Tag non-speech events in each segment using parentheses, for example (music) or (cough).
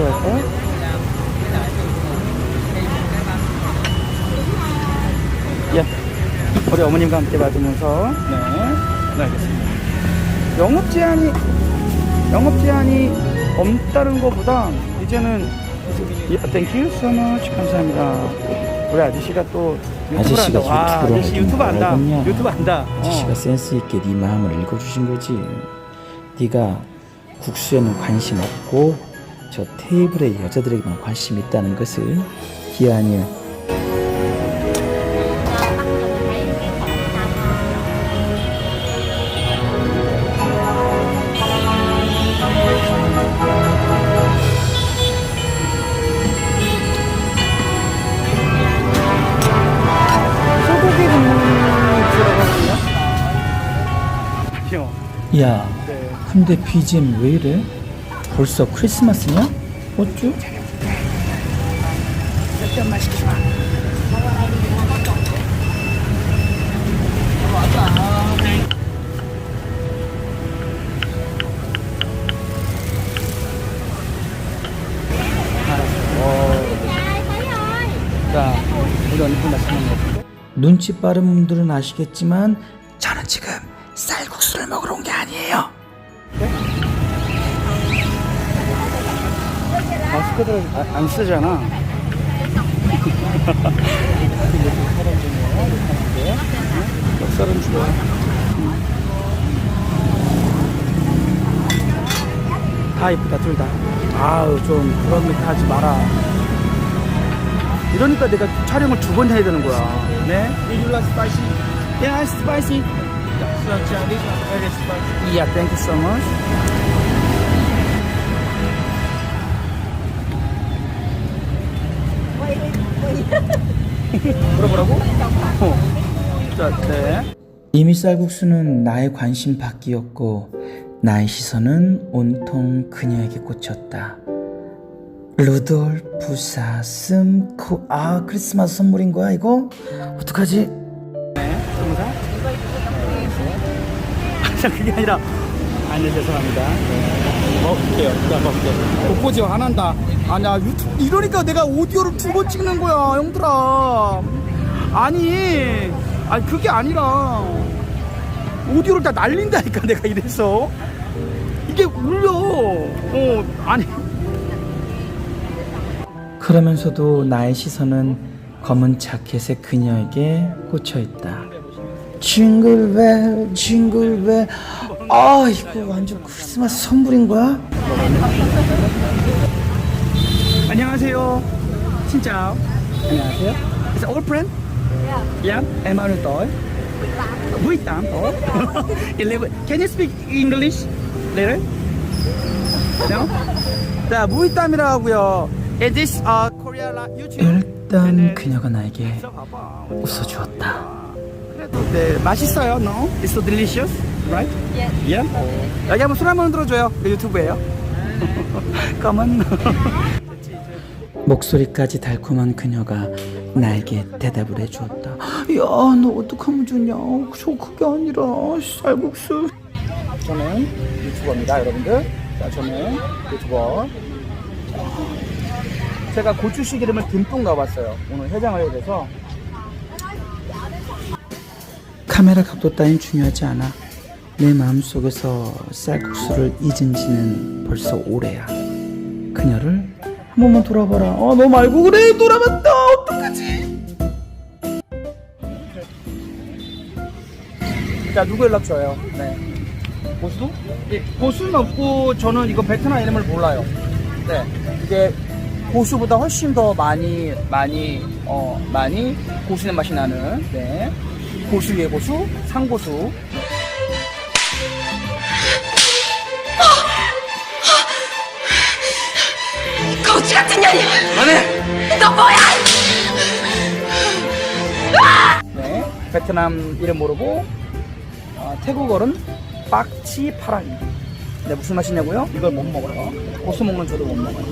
들어갈까요? 예. 우리 어머님과 함께 받으면서 네. 네, 알겠습니다. 영업 제한이 영업 제한이 없다는 것보다 이제는 예, thank you so much 감사합니다. 우리 아저씨가 또 유튜브 아저씨가 한다. 와, 아저씨 유튜브 한다. 뭐라겠냐. 유튜브 한다. 어. 아저씨가 센스 있게 네 마음을 읽어주신 거지. 네가 국수에는 관심 없고 저 테이블의 여자들에게만 관심 있다는 것을 기아니. 야 네. 근데 BGM 왜 이래? 벌써 크리스마스냐? 어쭈? 눈치 빠른 분들은 아시겠지만 저는 지금 쌀국수를 먹으러 온 게 아니에요. 마스크를 아- 안 쓰잖아. 쌀은 좋아. 다 이쁘다 둘 다. 아우 좀 그런 멘트 하지 마라. 이러니까 내가 촬영을 두 번 해야 되는 거야. 네? Did you like spicy? Yeah, spicy. So Chinese one very spicy. Yeah, thank you so much. 어. 자, 네. 이미 쌀국수는 나의 관심 밖이었고 나의 시선은 온통 그녀에게 꽂혔다. 루돌프 사슴 코... 아 크리스마스 선물인 거야 이거? 어떡하지? 네, 동사. 아, 그게 아니라. 아니, 죄송합니다. 네. 먹을게요. 자, 먹을게요. 독보지 안 한다. 아니야, 유튜브, 이러니까 내가 오디오를 두 번 찍는 거야, 형들아. 아니, 아니, 그게 아니라. 오디오를 다 날린다니까, 내가 이래서. 이게 울려. 어, 아니. 그러면서도 나의 시선은 검은 자켓의 그녀에게 꽂혀 있다. 징글벨 징글벨 아 이거 완전 크리스마스 선물인 거야? 안녕하세요. 진짜. 안녕하세요. Is it all friend? Yeah. Em bao nhiêu tuổi? 18 tuổi. 11. Can you speak English? Later? No? 자, 무이땀이라고 하고요. Is this uh, Korea YouTube? 일단 그녀가 나에게. 웃어주었다. 그래도 네, 맛있어요. No? It's so delicious, right? Yeah. Yeah? 여기 한번 손 한번 흔들어줘요. 그 유튜브예요. Come 목소리까지 달콤한 그녀가 나에게 대답을 해주었다. 야, 너 어떡하면 좋냐? 저 그게 아니라 쌀국수. 저는 유튜버입니다, 여러분들. 자, 저는 유튜버. 제가 고추씨 기름을 듬뿍 넣어봤어요. 오늘 해장을 해야 돼서. 카메라 각도 따윈 중요하지 않아. 내 마음속에서 쌀국수를 잊은 지는 벌써 오래야. 그녀를 한 번만 돌아봐라. 어, 너 말고 그래. 돌아봤다. 자, 누구 연락 줘요? 네. 고수? 예, 고수는 없고, 저는 이거 베트남 이름을 몰라요. 네. 이게 고수보다 훨씬 더 많이, 많이, 어, 많이 고수의 맛이 나는, 네. 고수의 고수, 상고수. 거지 같은 년이! 너 뭐야! 네, 베트남 이름 모르고 어, 태국어는 빡치 파랑이. 네, 무슨 맛이냐고요? 이걸 못 먹어요. 고수 먹는 저도 못 먹어요.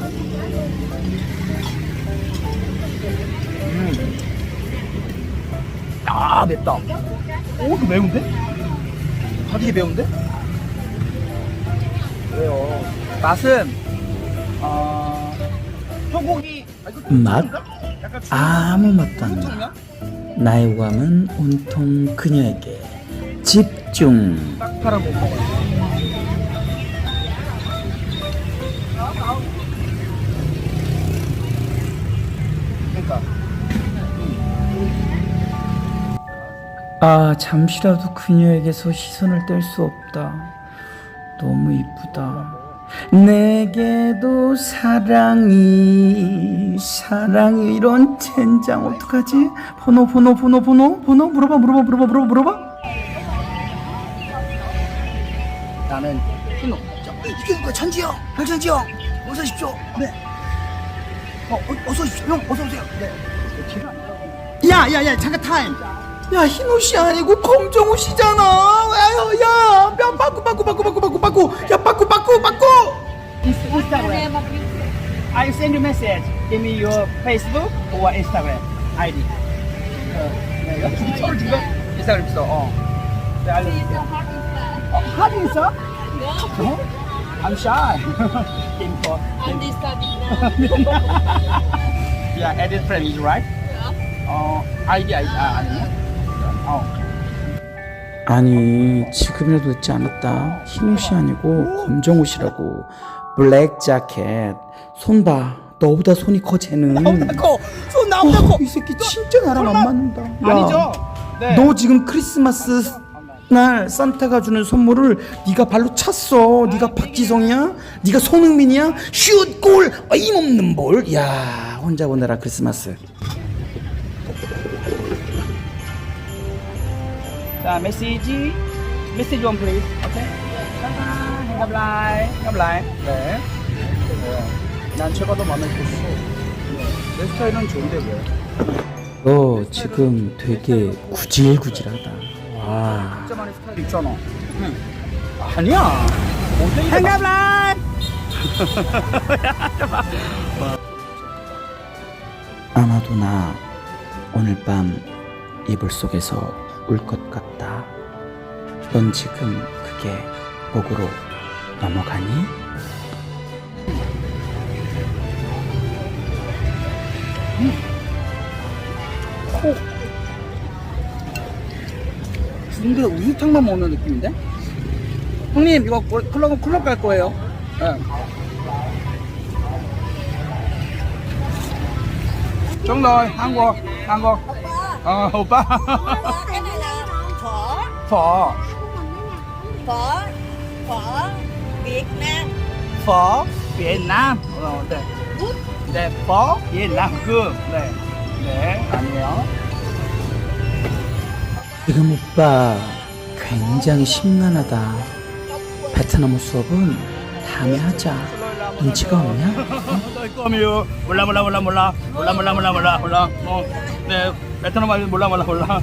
음. 아, 맵다. 오, 이거 매운데? 아, 이게 매운데? 왜요? 맛은 어 소고기 아, 맛? 아무 맛도 안 나. 나의 우감은 온통 그녀에게 집중. 아, 잠시라도 그녀에게서 시선을 뗄 수 없다. 너무 이쁘다. 내게도 사랑이, 사랑이 이런 젠장 어떡하지? 번호, 번호, 번호, 번호, 번호 물어봐, 물어봐, 물어봐, 물어봐, 물어봐. 나는 신호. 자, 이게 누가 천지영, 별천지영, 어서 오십시오. 네. 어, 어 어 서 오십시오. 형, 어서 오세요. 네. 야, 야, 야, 잠깐 타임. 야, 흰 옷이 아니고 검정 옷이잖아. 아유, 야, 야, 바꾸, 바꾸, 바꾸, 바꾸, 바꾸, 바꾸, 야, 바꾸, 바꾸, 바꾸. Instagram. I send you message. Give me your Facebook or Instagram ID. 어, 네, 이거 서로 인스타그램 있어. 어. 네, 알려줄게요. 어, 하긴 있어? 어? I'm shy. (laughs) Info. I'm just studying now. Yeah, edit friend is right. 어, 아니 아, 아니야? 어. 아니 지금이라도 늦지 않았다 흰 옷이 아니고 검정 옷이라고 블랙 자켓 손봐 너보다 손이 커 쟤는 커. 손 나보다 커. 이 새끼 진짜 나랑 안 맞는다 야, 아니죠? 네. 너 지금 크리스마스 날 산타가 주는 선물을 네가 발로 찼어 네가 박지성이야? 네가 손흥민이야? 슛 골 어임없는 볼 야 혼자 보내라 크리스마스 자, 메시지. 메시지 원 플리즈. 오케이. 갑라이. 갑라이. 네. 네. 난 제가 더 마음에 들었어. 네. 내 스타일은 좋은데 왜? 너 지금 되게 구질구질하다 와 진짜 많이 스타일 있잖아. 응. 아니야. 행갑라이. (laughs) 아마도 나 오늘 밤 이불 속에서 울 것 같다. 넌 지금 그게 목으로 넘어가니? 근데 우유탕만 먹는 느낌인데? 형님 이거 클럽 클럽 갈 거예요. 네. 정도 한국 한국 어 오빠 phở phở phở phở Việt Nam phở Việt Nam 어, 네. 네 phở Việt Nam 그네 네 아니에요 지금 오빠 굉장히 심란하다. 베트남어 수업은 다음에 하자. 눈치가 없냐? 껌이요 몰라 몰라 몰라 몰라 몰라 몰라 몰라 몰라 몰라 어 네 베트남 말 몰라 몰라 몰라